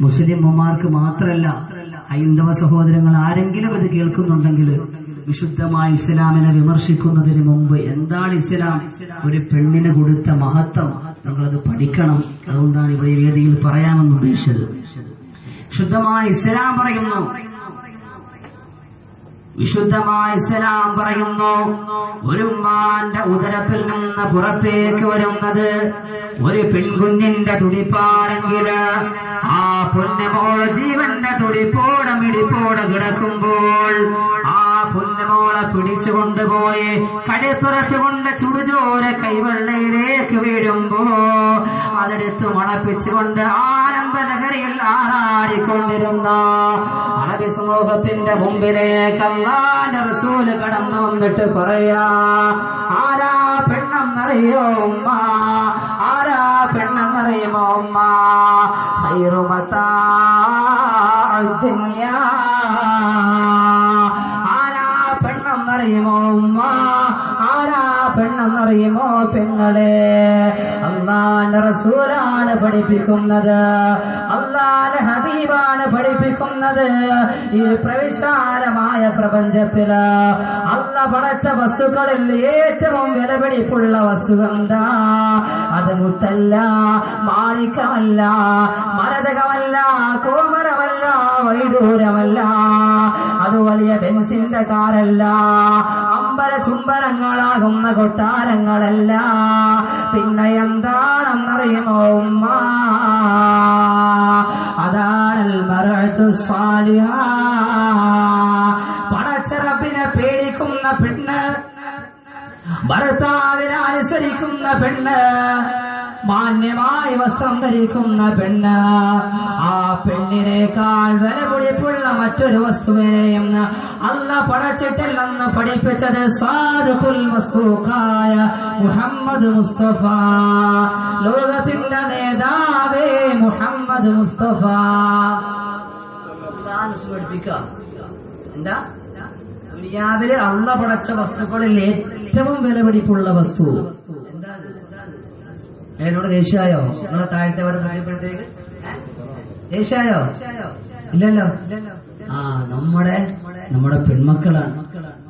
മുസ്ലിം മാത്രല്ല മാത്രമല്ല ഹൈന്ദവ സഹോദരങ്ങൾ ആരെങ്കിലും ഇത് കേൾക്കുന്നുണ്ടെങ്കിൽ വിശുദ്ധമായ ഇസ്ലാമിനെ വിമർശിക്കുന്നതിന് മുമ്പ് എന്താണ് ഇസ്ലാം? ഒരു പെണ്ണിന് കൊടുത്ത മഹത്വം നിങ്ങളത് പഠിക്കണം. അതുകൊണ്ടാണ് ഇവിടെ വേദിയിൽ പറയാമെന്ന് ഉദ്ദേശിച്ചത്. ശുദ്ധമായ ഇസ്ലാം പറയുന്നു. വിശുദ്ധമായ ഇസ്ലാം പറയുന്നു. ഒരു ഉമ്മാന്റെ ഉദരത്തിൽ നിന്ന് പുറത്തേക്ക് വരുന്നത് ഒരു പെൺകുഞ്ഞിന്റെ തുടിപ്പാണെങ്കിൽ ആ പൊന്നമോൾ ജീവന്റെ തുടിപ്പോടെ മിടിപ്പോടെ കിടക്കുമ്പോൾ ആ പൊന്നമോളെ പിടിച്ചു കൊണ്ടുപോയി കടിത്തുറച്ചുകൊണ്ട് ചുടുചോര കൈവെള്ളയിലേക്ക് വീഴുമ്പോ അതെടുത്ത് മണപ്പിച്ചുകൊണ്ട് ആനന്ദ നഗരിയിൽ ആറാടിക്കൊണ്ടിരുന്ന അറബി സമൂഹത്തിന്റെ മുമ്പിലേക്ക് അല്ലാന്റെ റസൂൽ കടന്നു വന്നിട്ട് പറയാ ആരാ പെണ്ണെന്നറിയോ ഉമ്മ? ആരാ പെണ്ണെന്നറിയുമോ ഉമ്മ? ഹൈറുമത്താ ദുനിയാ. പെണ്ണെന്നറിയുമോ ഉമ്മ ആരാ പെണ്ണെന്നറിയുമോ പെങ്ങളെ? അള്ളാന്റെ റസൂലാണ് പഠിപ്പിക്കുന്നത്. അള്ളാന്റെ ഹബീബാണ് പഠിപ്പിക്കുന്നത്. ഈ പ്രവിശാലമായ പ്രപഞ്ചത്തിൽ അല്ല പടച്ച വസ്തുക്കളിൽ ഏറ്റവും വിലപിടിപ്പുള്ള വസ്തു എന്താ? അത് മുത്തല്ല മാണിക്കമല്ല മരതകമല്ല കോമരമല്ല വൈദൂരമല്ല അത് വലിയ ബെൻസിന്റെ കാറല്ല. അമ്പര ചുംബനങ്ങളാകുന്ന കൊട്ടാരങ്ങളല്ല. പിന്നെ എന്താണെന്നറിയുമോ ഉമ്മ? അതാണൽ പടച്ചറപ്പിനെ പേടിക്കുന്ന പെണ്ണ് ഭർത്താവിനെ അനുസരിക്കുന്ന പെണ്ണ് മാന്യമായി വസ്ത്രം ധരിക്കുന്ന പെണ്ണ്. ആ പെണ്ണിനേക്കാൾ വിലപിടിപ്പുള്ള മറ്റൊരു വസ്തുവിനെയും അല്ല പടച്ചിട്ടില്ലെന്ന് പഠിപ്പിച്ചത് സാധുക്കുൽ വസ്തുക്കായ മുഹമ്മദ് മുസ്തഫ. ലോകത്തിന്റെ നേതാവേ മുഹമ്മദ് മുസ്തഫ. എന്താ? ദുനിയാവിലെ അള്ള പടച്ച വസ്തുക്കളിൽ ഏറ്റവും വിലപിടിപ്പുള്ള വസ്തു? എന്നോട് ദേഷ്യായോ നിങ്ങളെ താഴത്തെ വരെ നോക്കിയപ്പോഴത്തേക്ക് ദേഷ്യായോ ഇല്ലല്ലോ. ആ നമ്മുടെ നമ്മുടെ പെൺമക്കളാണ്.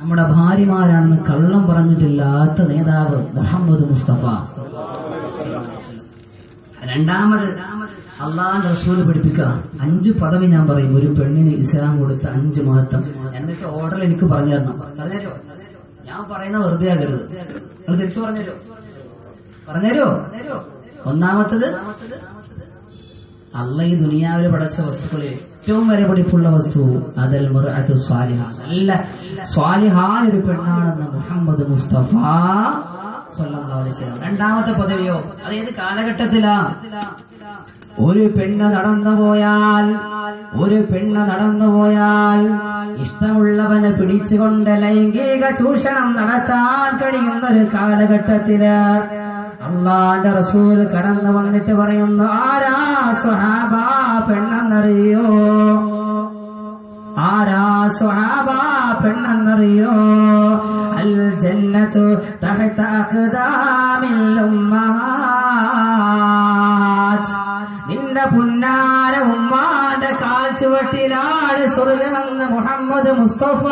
നമ്മുടെ ഭാര്യമാരാണെന്ന് കള്ളം പറഞ്ഞിട്ടില്ലാത്ത നേതാവ് മുഹമ്മദ് മുസ്തഫ. രണ്ടാമത് അള്ളാന്റെ റസൂൽ പഠിപ്പിക്കുക അഞ്ച് പദവി ഞാൻ പറയും. ഒരു പെണ്ണിന് ഇസ്ലാം കൊടുത്ത അഞ്ച് മഹത്വം എന്നിട്ട് ഓർഡർ എനിക്ക് പറഞ്ഞു തരണം ഞാൻ പറയുന്ന വെറുതെ ആകരുത്. തിരിച്ചു പറഞ്ഞുതരോ പറഞ്ഞുതരോ. ഒന്നാമത്തത് അല്ല ഈ ദുനിയാവിൽ പടച്ച വസ്തുക്കളിൽ ഏറ്റവും വരപിടിപ്പുള്ള വസ്തു അതൽ മുറഅത്തു സ്വാലിഹ. നല്ല സ്വാലിഹായ ഒരു പെണ്ണാണെന്ന് മുഹമ്മദ് മുസ്തഫ രണ്ടാമത്തെ പദവിയോ? അതേത് കാലഘട്ടത്തിലാ? ഒരു പെണ്ണ് നടന്നു പോയാൽ ഒരു പെണ്ണ് നടന്നു പോയാൽ ഇഷ്ടമുള്ളവനെ പിടിച്ചുകൊണ്ട് ലൈംഗിക ചൂഷണം നടത്താൻ കഴിയുന്ന ഒരു കാലഘട്ടത്തിൽ അള്ളാന്റെ റസൂൽ കടന്നു വന്നിട്ട് പറയുന്നു ആരാ സ്വഹാബ പെണ്ണെന്നറിയോ? ആരാ സ്വഹാബ പെണ്ണെന്നറിയോ? അൽ ജന്നത്തു തഹത അഖ്ദാമിൽ ഉമ്മഹാത്ത് നിന്റെ പുന്നാര ഉമ്മാന്റെ കാൽച്ചുവട്ടിലാണ് സ്വർഗമെന്ന് മുഹമ്മദ് മുസ്തഫ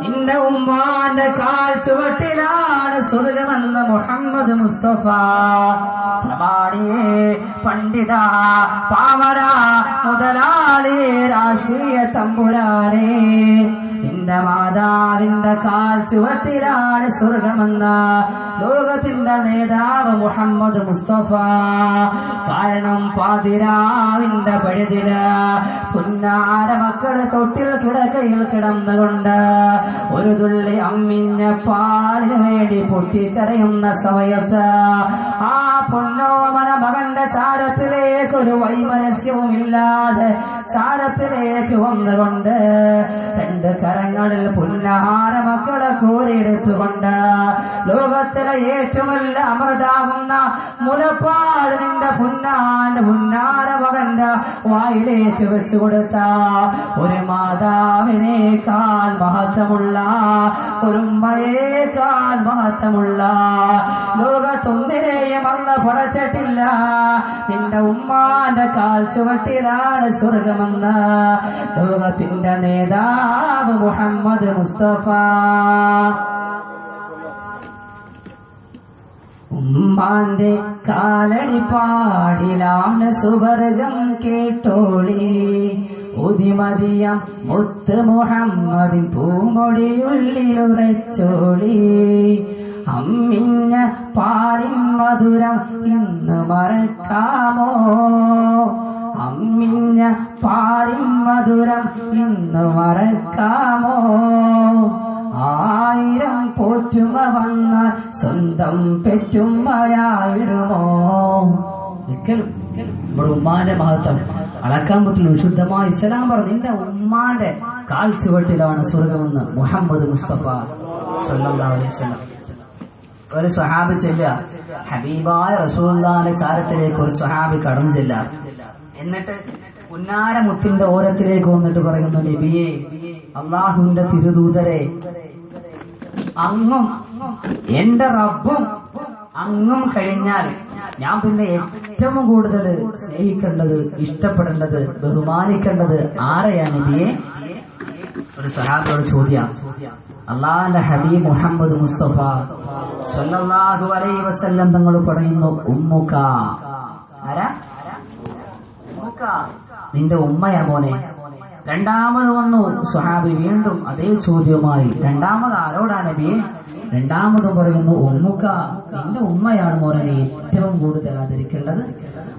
നിന്റെ ഉമ്മാന്റെ കാൽ ചുവട്ടിലാണ് സ്വർഗമെന്ന മുഹമ്മദ് മുസ്തഫ. പ്രമാണിയെ പണ്ഡിത പാമര മുതലാളി രാഷ്ട്രീയ തമ്പുരാനെ. നിന്റെ മാതാവിന്റെ കാഴ്ചവട്ടിലാണ് സ്വർഗമെന്ന ലോകത്തിന്റെ നേതാവ് മുഹമ്മദ് മുസ്തഫ. കാരണം പാതിരാവിന്റെ പഴുതിൽ പുന്നാര മക്കൾ തൊട്ടിൽ കിടക്കയിൽ കിടന്നുകൊണ്ട് ഒരു തുള്ളി അമ്മിഞ്ഞ പാലിന് വേണ്ടി പൊട്ടിക്കരയുന്ന സമയത്ത് ആ പൊന്നോമന മകന്റെ ചാരത്തിലേക്ക് ഒരു വൈമനസ്യവും ഇല്ലാതെ ചാരത്തിലേക്ക് വന്നുകൊണ്ട് രണ്ട് കരങ്ങളിൽ പുന്നാര മക്കളെ കോരിയെടുത്തുകൊണ്ട് ലോകത്തിലെ പാലുള്ള ഏറ്റവും നല്ല അമൃതാകുന്ന മുലപ്പാട് നിന്റെ പുന്നാന്റെ പുന്നാര മകന്റെ വായിലേക്ക് വെച്ചു കൊടുത്ത ഒരു മാതാവിനേക്കാൾ മഹത്വമുള്ള ഒരു ഉമ്മയേക്കാൾ മഹത്വമുള്ള ലോകത്തൊന്നിനെയും അന്ന് പുറത്തിട്ടില്ല. നിന്റെ ഉമ്മാന്റെ കാൽ ചുവട്ടിലാണ് സ്വർഗമെന്ന് ലോകത്തിന്റെ നേതാവ് മുഹമ്മദ് മുസ്തഫ. ഉമ്മാന്റെ കാലടി പാടിലാണ് സുവർഗം കേട്ടോളി ഉതിമതിയം മുത്ത് മുഹമ്മദിൻ പൂമൊടിയുള്ളിലുറച്ചോളി അമ്മിഞ്ഞ പാലിൻ മധുരം ഇന്ന് മറക്കാമോ? അമ്മിഞ്ഞ പാലിൻ മധുരം ഇന്ന് മറക്കാമോ? ആയിരം പോറ്റുമ വന്നാൽ സ്വന്തം പെറ്റുമ്മയായിടുമോ? നമ്മുടെ ഉമ്മാന്റെ മഹത്വം. അളക്കാൻ പറ്റുന്ന വിശുദ്ധമായ ഇസ്ലാം പറഞ്ഞു. നിന്റെ ഉമ്മാന്റെ കാൽച്ചുവട്ടിലാണ് സ്വർഗമെന്ന് മുഹമ്മദ് മുസ്തഫ സല്ലല്ലാഹു അലൈഹി വസല്ലം ഒരു സ്വഹാബി ചെല്ല ഹബീബായ റസൂല്ലാന്റെ ചാരത്തിലേക്ക് ഒരു സ്വഹാബി കടന്നു ചെല്ല എന്നിട്ട് പുന്നാര മുത്തിന്റെ ഓരത്തിലേക്ക് വന്നിട്ട് പറയുന്നു നബിയെ അള്ളാഹുവിന്റെ തിരുദൂതരെ അങ്ങും എന്റെ റബ്ബും അങ്ങും കഴിഞ്ഞാൽ ഞാൻ പിന്നെ ഏറ്റവും കൂടുതൽ സ്നേഹിക്കേണ്ടത് ഇഷ്ടപ്പെടേണ്ടത് ബഹുമാനിക്കേണ്ടത് ആരെയാണ് നബിയെ? ഒരു സഹാബിയോട് ചോദ്യം അള്ളാന്റെ ഹബീ മുഹമ്മദ് മുസ്തഫ സല്ലല്ലാഹു അലൈഹി വസല്ലം തങ്ങൾ പറയുന്നു ഉമ്മുക്ക. ആരാ? ഉമ്മുക്ക. നിന്റെ ഉമ്മയാ മോനെ. രണ്ടാമത് വന്നു. സുഹാബി വീണ്ടും അതേ ചോദ്യവുമായി. രണ്ടാമത് ആരോടാ നബിയെ രണ്ടാമത് പറയുന്നു ഉമ്മുക്ക നിന്റെ ഉമ്മയാണ് മോനെ നീ ഏറ്റവും കൂടുതൽ ആദരിക്കേണ്ടത്.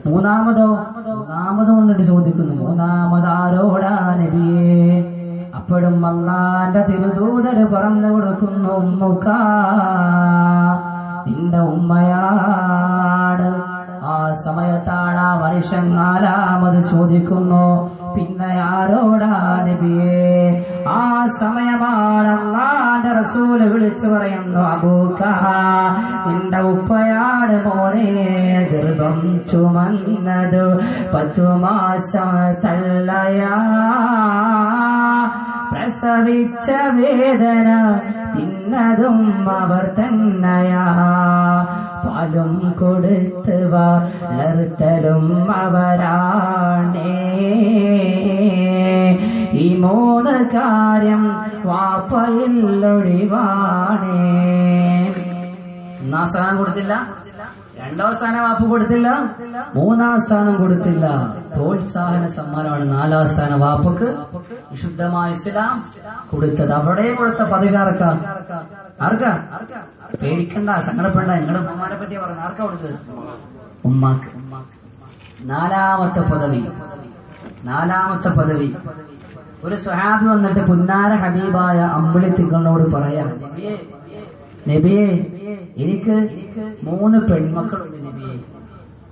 മൂന്നാമതോ? മൂന്നാമതോ എന്നിട്ട് ചോദിക്കുന്നു മൂന്നാമത് ആരോടാ നബിയെ? അപ്പോഴും അള്ളാന്റെ തിരുദൂതര് പറഞ്ഞു കൊടുക്കുന്നു നിന്റെ ഉമ്മയാണ്. ആ സമയത്താണ് ആ മനുഷ്യൻ നാലാമത് ചോദിക്കുന്നു പിന്നെ ആരോടാ നബിയേ? ആ സമയമാണ് അള്ളാന്റെ റസൂൽ വിളിച്ചു പറയുന്നു അബൂക്ക നിന്റെ ഉപ്പയാണ് മോനെ ഗർഭം ചുമന്നത് പത്തു മാസം തള്ളയാ പ്രസവിച്ച വേദന തിന്നതും അവർ തന്നയാ. പാലും കൊടുത്ത് വളർത്തലും അവരാണേ. ഈ മൂന്ന് കാര്യം വാപ്പയിൽ ഒഴിവാണേ. ഒന്നാം സ്ഥാനം കൊടുത്തില്ല. രണ്ടാം സ്ഥാനം വാപ്പ് കൊടുത്തില്ല. മൂന്നാം സ്ഥാനം കൊടുത്തില്ല. പ്രോത്സാഹന സമ്മാനമാണ് നാലാം സ്ഥാനം വാപ്പക്ക്. വിശുദ്ധമായ ഇസ്ലാം കൊടുത്തത് അവിടെ കൊടുത്ത പദവി ആർക്കാ? ആർക്കാ പേടിക്കണ്ട സങ്കടപ്പെടണ്ട. നിങ്ങളുടെ ഉമ്മാനെ പറ്റി പറഞ്ഞു ആർക്കാ കൊടുത്തത്? ഉമ്മാക്ക്. നാലാമത്തെ പദവി. നാലാമത്തെ പദവി. ഒരു സ്വഹാബി വന്നിട്ട് പുന്നാര ഹബീബായ അമ്പിളി പറയാ നബിയെ എനിക്ക് മൂന്ന് പെൺമക്കളുണ്ട് നബിയെ.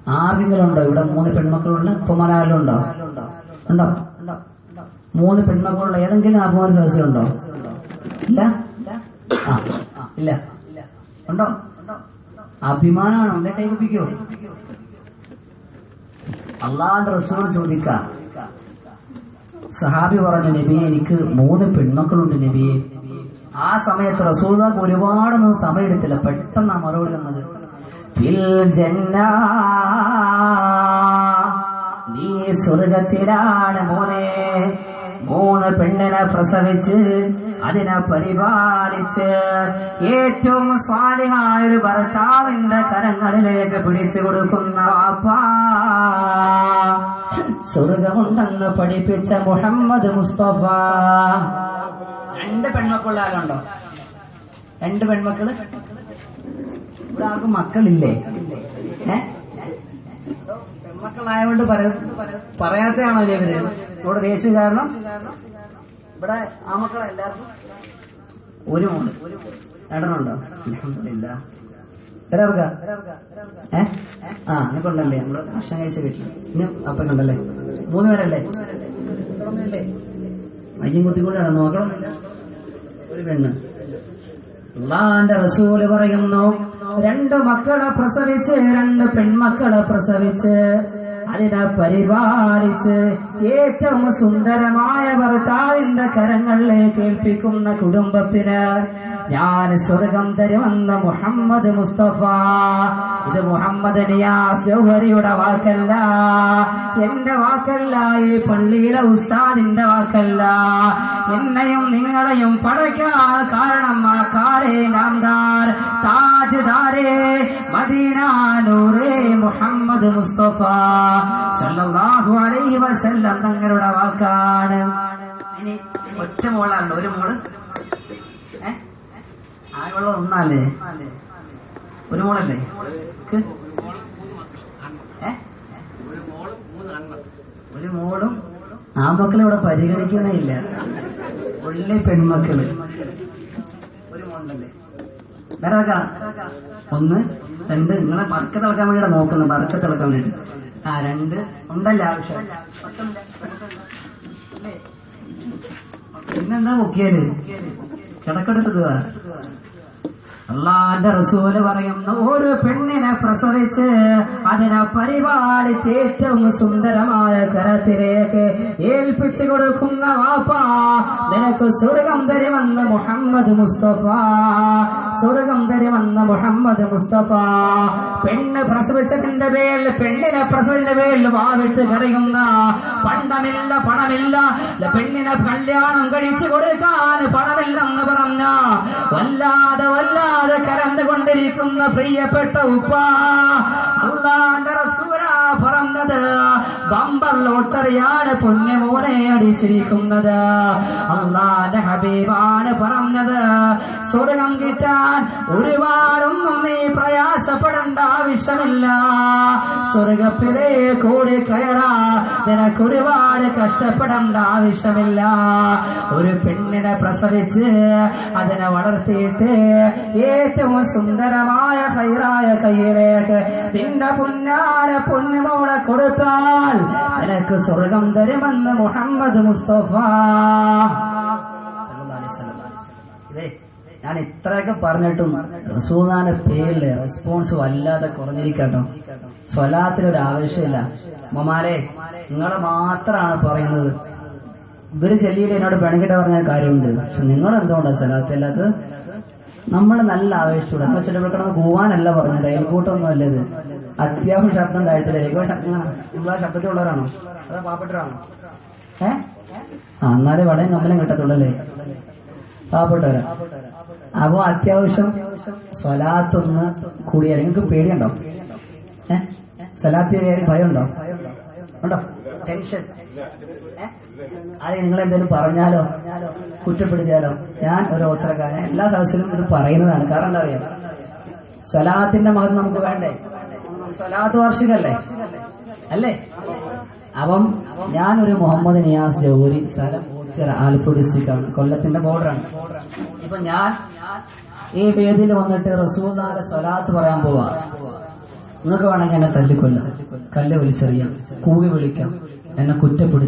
ആർക്കെങ്കിലും ഉണ്ടോ ഇവിടെ മൂന്ന് പെൺമക്കളുണ്ട്? ഉപ്പമാരാരെങ്കിലും ഉണ്ടോ? ഉണ്ടോ? മൂന്ന് പെൺമക്കളുള്ള ഏതെങ്കിലും അപമാന സദസ്സിലുണ്ടോ ഇല്ല? ആ ഇല്ല. ഉണ്ടോ? അഭിമാനമാണോ? എന്റെ കൈ അള്ളാന്റെ റസൂൾ ചോദിക്ക. സഹാബി പറഞ്ഞു നബിയെ എനിക്ക് മൂന്ന് പെൺമക്കളുണ്ട് നബിയെ ആ സമയത്ത് റസൂൽക്ക് ഒരുപാടൊന്നും സമയമെടുത്തില്ല. പെട്ടെന്ന് മറുപടി ജന്ന. നീ സ്വർഗത്തിലാണ് മോനെ. മൂന്ന് പെണ്ണിനെ പ്രസവിച്ച് അതിനെ പരിപാലിച്ച് ഏറ്റവും സ്വാലിഹായ ഒരു ഭർത്താവിന്റെ കരങ്ങളിലേക്ക് പിടിച്ചു കൊടുക്കുന്ന സ്വർഗമുണ്ടെന്ന് പഠിപ്പിച്ച മുഹമ്മദ് മുസ്തഫ. രണ്ട് പെൺമക്കളുണ്ടോ രണ്ട് പെൺമക്കൾ? ഇവിടെ ആർക്കും മക്കളില്ലേ? ഏ? പെൺമക്കളായതുകൊണ്ട് പറയാത്തയാണോ ഇവർ? ഇവിടെ ദേഷ്യം കാരണം ഇവിടെ ആ മക്കളെ എല്ലാവർക്കും. ഒരു മോൾ. രണ്ടെണ്ണുണ്ടോ ഇല്ല. ഒരാർക്കാ ആ നിനക്കുണ്ടല്ലേ? നമ്മൾ ഭക്ഷണം കഴിച്ച വീട്ടിൽ. ഇനി അപ്പക്കുണ്ടല്ലേ മൂന്ന് പേരല്ലേ? മയ്യം അയ്യം കുത്തിക്കൊണ്ട് കിടന്നു മക്കളൊന്നുമില്ല ഒരു പെണ്ണ്. അള്ളാന്റെ റസൂൽ പറയുന്നു. രണ്ട് മക്കളെ പ്രസവിച്ച് രണ്ട് പെൺമക്കളെ പ്രസവിച്ച് അതിനെ പരിപാലിച്ച് ഏറ്റവും സുന്ദരമായ ഭർത്താവിന്റെ കരങ്ങളിലേക്ക് ഏൽപ്പിക്കുന്ന കുടുംബത്തിന് ഞാൻ സ്വർഗം തരുമെന്ന് മുഹമ്മദ് മുസ്തഫ. ഇത് മുഹമ്മദ് നിയാസ് ജൗഹരിയുടെ വാക്കല്ല. എന്റെ വാക്കല്ല ഈ പള്ളിയുടെ ഉസ്താദിന്റെ വാക്കല്ല. എന്നെയും നിങ്ങളെയും പടയ്ക്കാൻ കാരണം ആ കാരേ നാംദാർ മദീന നൂറേ മുഹമ്മദ് മുസ്തഫ സല്ലല്ലാഹു അലൈഹി വസല്ലം തങ്ങളുടെ വാക്കാണ്. ഇനി ഒറ്റ മോളാണ് ഒരു മോൾ. ഏ? ആയുള്ള ഒന്നല്ലേ ഒരു മോളല്ലേ? ഒരു മോളും ആൺമക്കളെ ഇവിടെ പരിഗണിക്കുന്നേ ഇല്ല ഉള്ളി പെൺമക്കൾ. ഒരു മോളുണ്ടല്ലേ? വേറെ? ഒന്ന് രണ്ട് നിങ്ങളെ പറക്ക തിളക്കാൻ വേണ്ടി നോക്കുന്നു പറക്ക തിളക്കാൻ വേണ്ടിട്ട് ആ രണ്ട് ഉണ്ടല്ല ആവശ്യം? പിന്നെന്താ പൊക്കിയാൽ? കിടക്കെടുത്തത് അള്ളാന്റെ റസൂൽ പറയുന്ന ഒരു പെണ്ണിനെ പ്രസവിച്ച് അതിനെ പരിപാലിച്ച് സുന്ദരമായ കരത്തിലേക്ക് ഏൽപ്പിച്ചു കൊടുക്കുന്ന വാപ്പാ. നിനക്ക് സ്വർഗം തരുമെന്ന് മുഹമ്മദ് മുസ്തഫ. സ്വർഗം തരുമെന്ന് മുഹമ്മദ് മുസ്തഫ. പെണ്ണ് പ്രസവിച്ചതിന്റെ പേരിൽ പെണ്ണിനെ പ്രസവിന്റെ പേരിൽ വാവിട്ട് കറിയുന്ന പണ്ടമില്ല പണമില്ല. പെണ്ണിനെ കല്യാണം കഴിച്ചു കൊടുക്കാൻ പണമില്ലെന്ന് പറഞ്ഞ. വല്ലാതെ വല്ലാതെ കരന്നുകൊണ്ടിരിക്കുന്ന പ്രിയപ്പെട്ട ഉപ്പ. റസൂല പറഞ്ഞത് ബമ്പർ ലോട്ടറിയാണ് പുണ്യമോനെ അടിച്ചിരിക്കുന്നത്. അള്ളാന്റെ ഹബീബാണ് പറഞ്ഞത്. സ്വർഗം കിട്ടാൻ ഒരുപാടൊന്നും നീ പ്രയാസപ്പെടേണ്ട ആവശ്യമില്ല. സ്വർഗത്തിലെ കൂടി കയറാ. നിനക്കൊരുപാട് കഷ്ടപ്പെടേണ്ട ആവശ്യമില്ല. ഒരു പെണ്ണിനെ പ്രസവിച്ച് അതിനെ വളർത്തിയിട്ട് ഏറ്റവും സുന്ദരമായ കൈറായ കയ്യിലേക്ക് നിന്റെ പുന്നാര പൊന്നുമോളെ കൊടുത്താൽ നിനക്ക് സ്വർഗം തരുമെന്ന് മുഹമ്മദ് മുസ്തഫ. ഞാൻ ഇത്രയൊക്കെ പറഞ്ഞിട്ടും റസൂദാന്റെ പേരിൽ റെസ്പോൺസ് വല്ലാതെ കുറഞ്ഞിരിക്കട്ടോ. സ്വലാത്തിനൊരു ആവശ്യമില്ല ഉമ്മമാരെ നിങ്ങളെ മാത്രമാണ് പറയുന്നത്. ഇവർ ചെല്ലിയിൽ എന്നോട് പെണക്കിട്ട് പറഞ്ഞ കാര്യമുണ്ട്. പക്ഷെ നിങ്ങൾ എന്തുകൊണ്ടാണ് സ്വലാത്തില്ലാത്തത്? നമ്മൾ നല്ല ആവേശത്തോടെ എന്ന് കിടന്ന് പോവാനല്ല പറഞ്ഞത് അയൽക്കൂട്ടമൊന്നും അല്ല ഇത്. അത്യാവശ്യം ശബ്ദം താഴ്ത്തില്ല ഏകോ ശബ്ദങ്ങളാണ്. നിങ്ങൾ ആ ശബ്ദത്തിലുള്ളവരാണോ? അതാ പാവപ്പെട്ടവരാണോ? ഏ? ആ എന്നാലേ വളരെ നമ്മളെ കിട്ടത്തുള്ളല്ലേ? പാവപ്പെട്ടവരാ. അപ്പൊ അത്യാവശ്യം സ്വലാത്തൊന്ന് കൂടിയാൽ നിങ്ങൾക്ക് പേടിയുണ്ടോ? ഏ? സ്വലാത്തി കയറി ഭയമുണ്ടോ? ഉണ്ടോ? ടെൻഷൻ? അത് നിങ്ങൾ എന്തെങ്കിലും പറഞ്ഞാലോ? കുറ്റപ്പെടുത്തിയാലോ? ഞാൻ ഒരു ഓച്ചറക്കാരൻ എല്ലാ സദസ്സിലും ഇത് പറയുന്നതാണ്. കാരണം എന്താ അറിയാം? സ്വലാത്തിന്റെ മഹത്വം നമുക്ക് വേണ്ടേ? സ്വലാത്ത് വാർഷികല്ലേ? അല്ലേ? അപ്പം ഞാനൊരു മുഹമ്മദ് നിയാസ് ജൗഹരി സ്ഥലം ചെറിയ ആലത്തൂർ ഡിസ്ട്രിക്ട് ആണ്. കൊല്ലത്തിന്റെ ബോർഡറാണ് ഇപ്പൊ ഞാൻ ഈ വേദിയിൽ വന്നിട്ട് റസൂദാന്റെ സ്വലാത്ത് പറയാൻ പോവാ. നിങ്ങൾക്ക് വേണമെങ്കിൽ എന്നെ തല്ലിക്കൊല്ലാം. കല്ല് വിളിച്ചറിയാം. കൂവി വിളിക്കാം. എന്നെ കുറ്റപ്പെടുത്തി